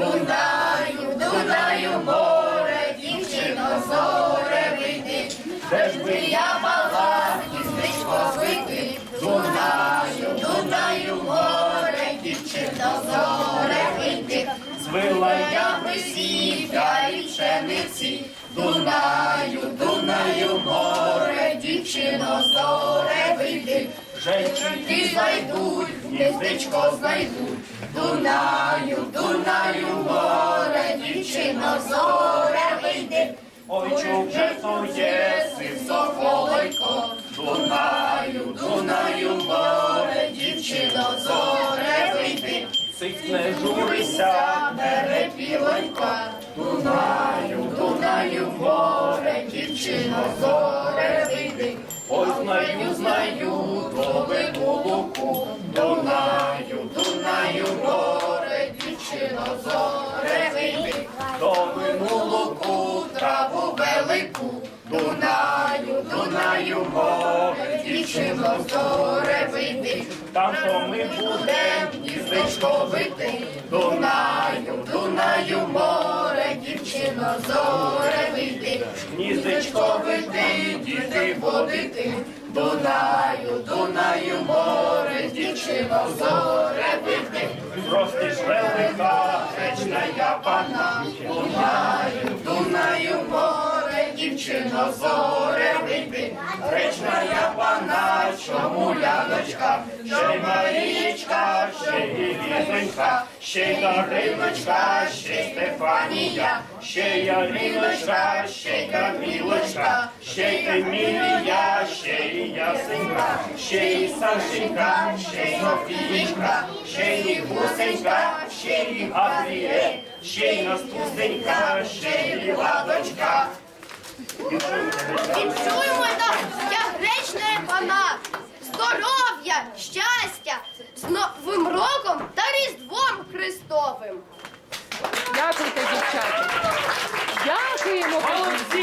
Дунаю, Дунаю море, дівчино зоре вийти, би я палатки, здич позбити, Дунаю, Дунаю море, дівчино зоре вийти, звила я весів'я і пшениці, дундаю, дундаю, море, дівчино зоре вийди. Жечки зайдуть, гніздечко знайдуть, Дунаю, Дунаю, море, дівчино, зоре вийди. Ой, чув же то єси, соколико, Дунаю, Дунаю, море, дівчино, зоре вийди. Цить не журися, перепілонька, Дунаю, Дунаю, море, дівчино, зоре вийди. Ой, знаю, знаю, зоре вийди. Там то ми будем гніздечко вити, Дунаю, Дунаю, море, дівчино, зоре вийди. Гніздечко вити, діти водити, Дунаю, Дунаю, море, дівчино, зоре вийди. Прости ж велика, речна я пана, Дунаю, Дунаю, море, дівчино, зоре вийди. Речна я пана, чому ляночка, ще й Марічка, ще й Лізонька, ще й Дариночка, ще й Стефанія, ще й Аліночка, ще й Камілочка, ще й Емілія, ще й Ясенька, ще й Сашенька, ще й Софієчка, ще й Гусенька, ще й Гавріель, ще й Настусенька, ще й Ладочка. Вінчуємо так, я гречне пана, здоров'я, щастя, з Новим роком та Різдвом Христовим. Дякуйте, дівчата. Дякуємо. Молодці!